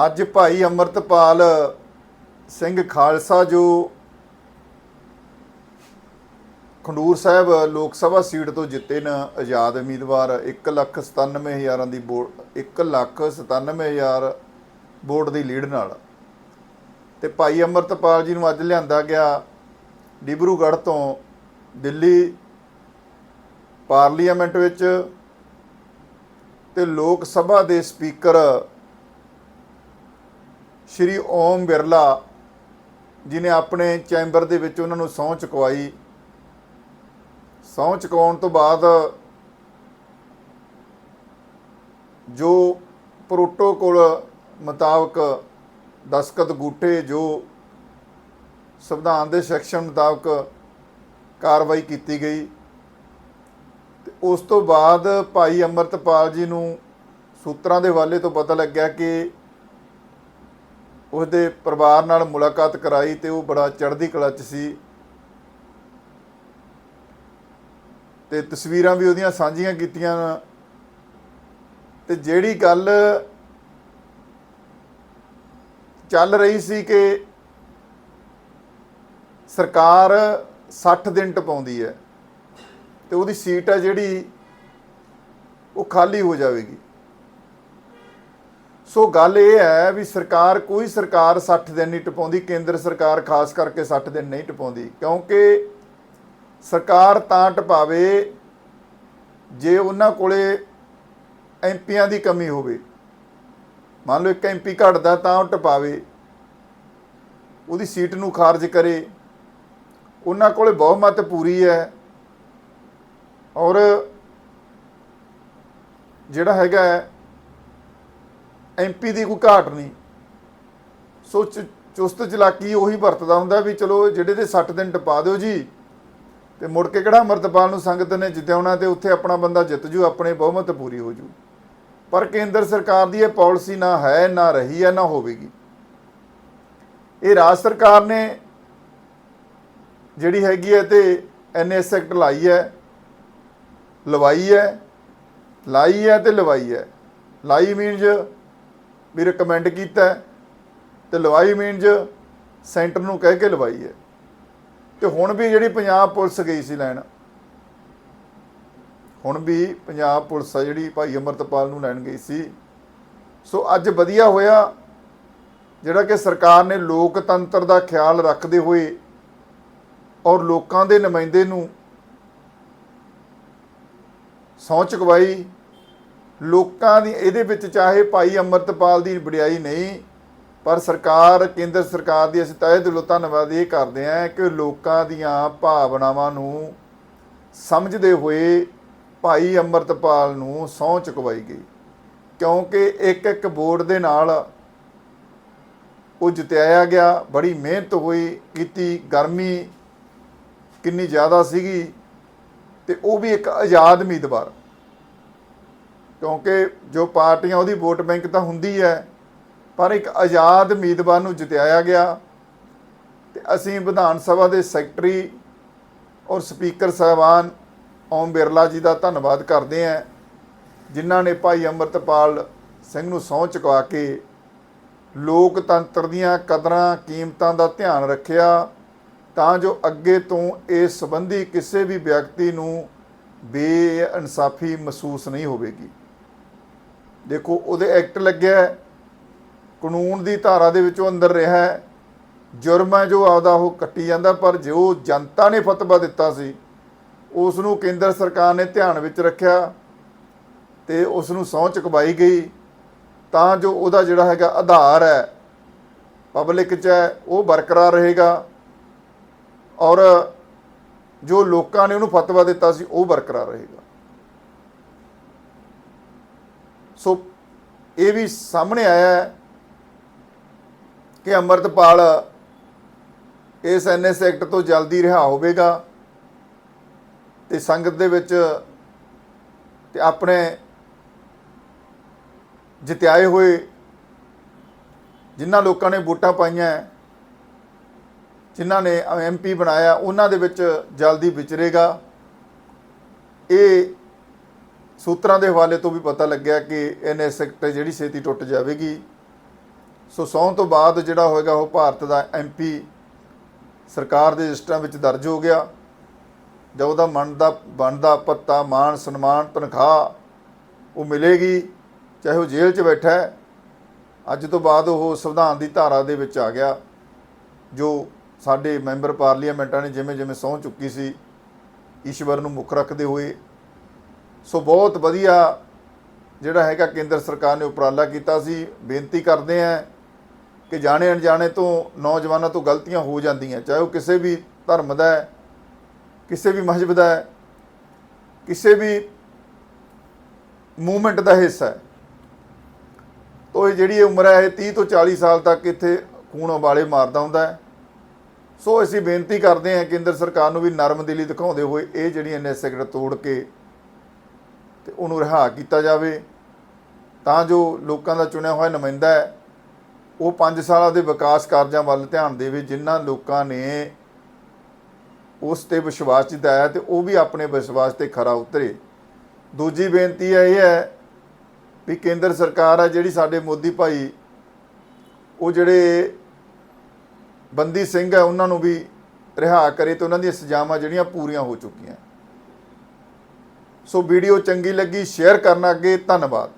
ਅੱਜ ਭਾਈ ਅਮਰਤਪਾਲ ਸਿੰਘ ਖਾਲਸਾ ਜੋ ਖੰਡੂਰ ਸਾਹਿਬ ਲੋਕ ਸਭਾ ਸੀਟ ਤੋਂ ਜਿੱਤੇ ਨੇ ਆਜ਼ਾਦ ਉਮੀਦਵਾਰ 197000 ਦੀ ਵੋਟ 197000 ਵੋਟ ਦੀ ਲੀਡ ਨਾਲ। ਤੇ ਭਾਈ ਅਮਰਤਪਾਲ ਜੀ ਨੂੰ ਅੱਜ ਲਿਆਂਦਾ ਗਿਆ ਡਿਬਰੂਗੜ੍ਹ ਤੋਂ ਦਿੱਲੀ ਪਾਰਲੀਮੈਂਟ ਵਿੱਚ ਤੇ ਲੋਕ ਸਭਾ ਦੇ ਸਪੀਕਰ ਸ਼੍ਰੀ ਓਮ ਬਿਰਲਾ ਜਿਨੇ ਆਪਣੇ ਚੈਂਬਰ ਦੇ ਵਿੱਚ ਉਹਨਾਂ ਨੂੰ ਸਹੁੰ ਚੁਕਵਾਈ। ਸਹੁੰ ਚੁਕਾਉਣ ਤੋਂ ਬਾਅਦ ਜੋ ਪ੍ਰੋਟੋਕੋਲ ਮੁਤਾਬਕ ਦਸਕਤ ਗੂਠੇ ਜੋ ਸੰਵਿਧਾਨ ਦੇ ਸੈਕਸ਼ਨ ਮੁਤਾਬਕ ਕਾਰਵਾਈ ਕੀਤੀ ਗਈ। ਤੇ ਉਸ ਤੋਂ ਬਾਅਦ ਭਾਈ ਅਮਰਤਪਾਲ ਜੀ ਨੂੰ ਸੂਤਰਾਂ ਦੇ ਹਵਾਲੇ ਤੋਂ ਪਤਾ ਲੱਗਿਆ ਕਿ ਉਸਦੇ ਪਰਿਵਾਰ ਨਾਲ ਮੁਲਾਕਾਤ ਕਰਾਈ ਤੇ ਉਹ ਬੜਾ ਚੜ੍ਹਦੀ ਕਲਾ 'ਚ ਸੀ। ਤੇ ਤਸਵੀਰਾਂ ਵੀ ਉਹਦੀਆਂ ਸਾਂਝੀਆਂ ਕੀਤੀਆਂ। ਤੇ ਜਿਹੜੀ ਗੱਲ ਚੱਲ ਰਹੀ ਸੀ ਕਿ ਸਰਕਾਰ 60 ਦਿਨ ਟਪਾਉਂਦੀ ਹੈ ਤੇ ਉਹਦੀ ਸੀਟ ਹੈ ਜਿਹੜੀ, ਉਹ ਖਾਲੀ ਹੋ ਜਾਵੇਗੀ। ਸੋ ਗੱਲ ਇਹ ਹੈ ਵੀ ਸਰਕਾਰ ਕੋਈ ਸਰਕਾਰ 60 ਦਿਨ ਨਹੀਂ ਟਪਾਉਂਦੀ, ਕੇਂਦਰ ਸਰਕਾਰ ਖਾਸ ਕਰਕੇ 60 ਦਿਨ ਨਹੀਂ ਟਪਾਉਂਦੀ, ਕਿਉਂਕਿ ਸਰਕਾਰ ਤਾਂ ਟਪਾਵੇ ਜੇ ਉਹਨਾਂ ਕੋਲੇ ਐਮਪੀਆਂ ਦੀ ਕਮੀ ਹੋਵੇ। ਮੰਨ ਲਓ ਇੱਕ ਐਮਪੀ ਘਟਦਾ ਤਾਂ ਉਹ ਟਪਾਵੇ, ਉਹਦੀ ਸੀਟ ਨੂੰ ਖਾਰਜ ਕਰੇ। ਉਹਨਾਂ ਕੋਲੇ ਬਹੁਮਤ ਪੂਰੀ ਹੈ। ਔਰ ਜਿਹੜਾ ਹੈਗਾ ਐਮਪੀ ਦੀ ਕੋਈ ਘਾਟ ਨਹੀਂ। ਸੋ ਚ- ਚੁਸਤ ਚਲਾਕੀ ਉਹੀ ਵਰਤਦਾ ਹੁੰਦਾ ਵੀ ਚਲੋ ਜਿਹੜੇ ਦੇ 60 ਦਿਨ ਟਪਾ ਦਿਓ ਜੀ। ਤੇ ਮੁੜ ਕੇ ਕਿਹੜਾ ਅਮਰਤਪਾਲ ਨੂੰ ਸੰਗਤ ਨੇ ਜਿੱਤਿਆਉਣਾ ਤੇ ਉੱਥੇ ਆਪਣਾ ਬੰਦਾ ਜਿੱਤ ਜੂ, ਆਪਣੇ ਬਹੁਮਤ ਪੂਰੀ ਹੋ ਜੂ। ਪਰ ਕੇਂਦਰ ਸਰਕਾਰ ਦੀ ਇਹ ਪਾਲਿਸੀ ਨਾ ਹੈ, ਨਾ ਰਹੀ ਹੈ, ਨਾ ਹੋਵੇਗੀ। ਇਹ ਰਾਜ ਸਰਕਾਰ ਨੇ ਜਿਹੜੀ ਹੈਗੀ ਹੈ ਤੇ ਐਨਐਸ ਐਕਟ ਲਾਈ ਹੈ, ਲਵਾਈ ਹੈ, ਲਾਈ ਹੈ ਤੇ ਲਵਾਈ ਹੈ। ਲਾਈ ਮੀਨਜ਼ ਵੀ ਰეკਮੈਂਡ ਕੀਤਾ ਹੈ ਤੇ ਲਵਾਈ ਮੀਨਜ਼ ਸੈਂਟਰ ਨੂੰ ਕਹਿ ਕੇ ਲਵਾਈ ਹੈ। ਤੇ ਹੁਣ ਵੀ ਜਿਹੜੀ ਪੰਜਾਬ ਪੁਲਿਸ ਗਈ ਸੀ ਲੈਣ, ਹੁਣ ਵੀ ਪੰਜਾਬ ਪੁਲਿਸ ਆ ਜਿਹੜੀ ਭਾਈ ਅਮਰਤਪਾਲ ਨੂੰ ਲੈਣ ਗਈ ਸੀ। ਸੋ ਅੱਜ ਵਧੀਆ ਹੋਇਆ, ਜਿਹੜਾ ਕਿ ਸਰਕਾਰ ਨੇ ਲੋਕਤੰਤਰ ਦਾ ਖਿਆਲ ਰੱਖਦੇ ਹੋਏ ਔਰ ਲੋਕਾਂ ਦੇ ਨੁਮਾਇੰਦੇ ਨੂੰ ਸਹੁੰ ਚੁਕਵਾਈ ਲੋਕਾਂ ਦੀ, ਇਹਦੇ ਵਿੱਚ ਚਾਹੇ ਭਾਈ ਅਮਰਤਪਾਲ ਦੀ ਵਡਿਆਈ ਨਹੀਂ, ਪਰ ਸਰਕਾਰ, ਕੇਂਦਰ ਸਰਕਾਰ ਦੀ ਅਸੀਂ ਤਹਿ ਦਿਲੋਂ ਧੰਨਵਾਦ ਇਹ ਕਰਦੇ ਹਾਂ ਕਿ ਲੋਕਾਂ ਦੀਆਂ ਭਾਵਨਾਵਾਂ ਨੂੰ ਸਮਝਦੇ ਹੋਏ ਭਾਈ ਅਮਰਤਪਾਲ ਨੂੰ ਸਹੁੰ ਚੁਕਵਾਈ ਗਈ। ਕਿਉਂਕਿ ਇੱਕ ਇੱਕ ਵੋਟ ਦੇ ਨਾਲ ਉਹ ਜਿਤਾਇਆ ਗਿਆ, ਬੜੀ ਮਿਹਨਤ ਹੋਈ, ਕੀਤੀ, ਗਰਮੀ ਕਿੰਨੀ ਜ਼ਿਆਦਾ ਸੀਗੀ ਤੇ ਉਹ ਵੀ ਇੱਕ ਆਜ਼ਾਦ ਉਮੀਦਵਾਰ। ਕਿਉਂਕਿ ਜੋ ਪਾਰਟੀਆਂ, ਉਹਦੀ ਵੋਟ ਬੈਂਕ ਤਾਂ ਹੁੰਦੀ ਹੈ, ਪਰ ਇੱਕ ਆਜ਼ਾਦ ਉਮੀਦਵਾਰ ਨੂੰ ਜਿਤਾਇਆ ਗਿਆ। ਤੇ ਅਸੀਂ ਵਿਧਾਨ ਸਭਾ ਦੇ ਸੈਕਟਰੀ ਔਰ ਸਪੀਕਰ ਸਾਹਿਬਾਨ ਓਮ ਬਿਰਲਾ ਜੀ ਦਾ ਧੰਨਵਾਦ ਕਰਦੇ ਹਾਂ, ਜਿਨ੍ਹਾਂ ਨੇ ਭਾਈ ਅਮਰਤਪਾਲ ਸਿੰਘ ਨੂੰ ਸਹੁੰ ਚੁਕਾ ਕੇ ਲੋਕਤੰਤਰ ਦੀਆਂ ਕਦਰਾਂ, ਕੀਮਤਾਂ ਦਾ ਧਿਆਨ ਰੱਖਿਆ, ਤਾਂ ਜੋ ਅੱਗੇ ਤੋਂ ਇਸ ਸੰਬੰਧੀ ਕਿਸੇ ਵੀ ਵਿਅਕਤੀ ਨੂੰ ਬੇਇਨਸਾਫੀ ਮਹਿਸੂਸ ਨਹੀਂ ਹੋਵੇਗੀ। ਦੇਖੋ, ਉਹਦੇ ਐਕਟ ਲੱਗਿਆ ਕਾਨੂੰਨ ਦੀ ਧਾਰਾ ਦੇ ਵਿੱਚੋਂ ਅੰਦਰ ਰਿਹਾ ਹੈ। ਜੁਰਮ ਹੈ ਜੋ ਆਪਦਾ ਉਹ ਕੱਟੀ ਜਾਂਦਾ, ਪਰ ਜੋ ਜਨਤਾ ਨੇ ਫਤਵਾ ਦਿੱਤਾ ਸੀ ਉਸ ਨੂੰ ਕੇਂਦਰ ਸਰਕਾਰ ਨੇ ਧਿਆਨ ਵਿੱਚ ਰੱਖਿਆ ਤੇ ਉਸ ਨੂੰ ਸਹੁੰ ਚੁਕਵਾਈ ਗਈ। ਤਾਂ ਜੋ ਉਹਦਾ ਜਿਹੜਾ ਹੈਗਾ ਆਧਾਰ ਹੈ, ਪਬਲਿਕ 'ਚ ਹੈ, ਉਹ ਬਰਕਰਾਰ ਰਹੇਗਾ। ਔਰ ਜੋ ਲੋਕਾਂ ਨੇ ਉਹਨੂੰ ਫਤਵਾ ਦਿੱਤਾ ਸੀ, ਉਹ ਬਰਕਰਾਰ ਰਹੇਗਾ। ਸੋ ਇਹ ਵੀ ਸਾਹਮਣੇ ਆਇਆ ਹੈ ਕਿ ਅਮਰਤਪਾਲ ਇਸ ਐਨਐਸ ਐਕਟ ਤੋਂ ਜਲਦੀ ਰਿਹਾ ਹੋਵੇਗਾ ਤੇ ਸੰਗਤ ਦੇ ਵਿੱਚ ਤੇ ਆਪਣੇ ਜਿਤਾਏ ਹੋਏ ਜਿਨ੍ਹਾਂ ਲੋਕਾਂ ਨੇ ਵੋਟਾਂ ਪਾਈਆਂ, ਜਿਨ੍ਹਾਂ ਨੇ ਐਮਪੀ ਬਣਾਇਆ, ਉਹਨਾਂ ਦੇ ਵਿੱਚ ਜਲਦੀ ਵਿਚਰੇਗਾ। ਇਹ ਸੂਤਰਾਂ ਦੇ ਹਵਾਲੇ ਤੋਂ ਵੀ ਪਤਾ ਲੱਗਿਆ ਕਿ ਐਨਐਸ ਸੈਕਟਰ ਜਿਹੜੀ ਛੇਤੀ ਟੁੱਟ ਜਾਵੇਗੀ। ਸੋ ਸੌਣ ਤੋਂ ਬਾਅਦ ਜਿਹੜਾ ਹੋਏਗਾ ਉਹ ਭਾਰਤ ਦਾ ਐਮਪੀ ਸਰਕਾਰ ਦੇ ਰਜਿਸਟਰਾਂ ਵਿੱਚ ਦਰਜ ਹੋ ਗਿਆ। ਜੋ ਉਹਦਾ ਮਨ ਦਾ, ਬਣਦਾ ਪੱਤਾ ਮਾਨ ਸਨਮਾਨ, ਤਨਖਾਹ ਉਹ ਮਿਲੇਗੀ, ਚਾਹੇ ਉਹ ਜੇਲ੍ਹ 'ਚ ਬੈਠਾ ਹੈ। ਅੱਜ ਤੋਂ ਬਾਅਦ ਉਹ ਸੰਵਿਧਾਨ ਦੀ ਧਾਰਾ ਦੇ ਵਿੱਚ ਆ ਗਿਆ, ਜੋ ਸਾਡੇ ਮੈਂਬਰ ਪਾਰਲੀਮੈਂਟਾਂ ਨੇ ਜਿਵੇਂ ਜਿਵੇਂ ਸਹੁੰ ਚੁੱਕੀ ਸੀ, ਈਸ਼ਵਰ ਨੂੰ ਮੁੱਖ ਰੱਖਦੇ ਹੋਏ ਸੋ ਬਹੁਤ ਵਧੀਆ ਜਿਹੜਾ ਹੈਗਾ ਕੇਂਦਰ ਸਰਕਾਰ ਨੇ ਉਪਰਾਲਾ ਕੀਤਾ ਸੀ। ਬੇਨਤੀ ਕਰਦੇ ਆ ਕਿ ਜਾਣੇ ਅਣਜਾਣੇ ਤੋਂ ਨੌਜਵਾਨਾਂ ਤੋਂ ਗਲਤੀਆਂ ਹੋ ਜਾਂਦੀਆਂ। ਚਾਹੇ ਉਹ ਕਿਸੇ ਵੀ ਧਰਮ ਦਾ ਹੈ, ਕਿਸੇ ਵੀ ਮਸਜਿਦ ਦਾ ਹੈ, ਕਿਸੇ ਵੀ ਮੂਵਮੈਂਟ ਦਾ ਹਿੱਸਾ ਹੈ। ਤੋ ਇਹ ਜਿਹੜੀ ਉਮਰ ਹੈ, ਇਹ 30 ਤੋਂ 40 ਸਾਲ ਤੱਕ ਇੱਥੇ ਖੂਨ ਉਬਾਲੇ ਮਾਰਦਾ ਹੁੰਦਾ ਹੈ। ਸੋ ਅਸੀਂ ਬੇਨਤੀ ਕਰਦੇ ਹਾਂ ਕੇਂਦਰ ਸਰਕਾਰ ਨੂੰ ਵੀ ਨਰਮ ਦਿਲੀ ਦਿਖਾਉਂਦੇ ਹੋਏ ਇਹ ਜਿਹੜੀਆਂ ਨੇ ਸਿਗਰਟ ਤੋੜ ਕੇ ਤੇ ਉਹਨੂੰ ਰਿਹਾ ਕੀਤਾ ਜਾਵੇ, ਤਾਂ ਜੋ ਲੋਕਾਂ ਦਾ ਚੁਣਿਆ ਹੋਇਆ ਨੁਮਾਇੰਦਾ ਹੈ, ਉਹ 5 ਸਾਲਾਂ ਦੇ ਵਿਕਾਸ ਕਾਰਜਾਂ ਵੱਲ ਧਿਆਨ ਦੇਵੇ, ਜਿਨ੍ਹਾਂ ਲੋਕਾਂ ਨੇ ਉਸ ਤੇ ਵਿਸ਼ਵਾਸ ਜਿਤਾਇਆ ਤੇ ਉਹ ਵੀ ਆਪਣੇ ਵਿਸ਼ਵਾਸ ਤੇ ਖਰਾ ਉਤਰੇ। ਦੂਜੀ ਬੇਨਤੀ ਹੈ ਇਹ ਹੈ ਵੀ ਕੇਂਦਰ ਸਰਕਾਰ ਹੈ ਜਿਹੜੀ ਸਾਡੇ ਮੋਦੀ ਭਾਈ, ਉਹ ਜਿਹੜੇ ਬੰਦੀ ਸਿੰਘ ਹੈ ਉਹਨਾਂ ਨੂੰ ਵੀ ਰਿਹਾ ਕਰੇ ਤੇ ਉਹਨਾਂ ਦੀਆਂ ਸਜ਼ਾਵਾਂ ਜਿਹੜੀਆਂ ਪੂਰੀਆਂ ਹੋ ਚੁੱਕੀਆਂ। ਸੋ ਵੀਡੀਓ ਚੰਗੀ ਲੱਗੀ ਸ਼ੇਅਰ ਕਰਨਾ ਅੱਗੇ ਧੰਨਵਾਦ।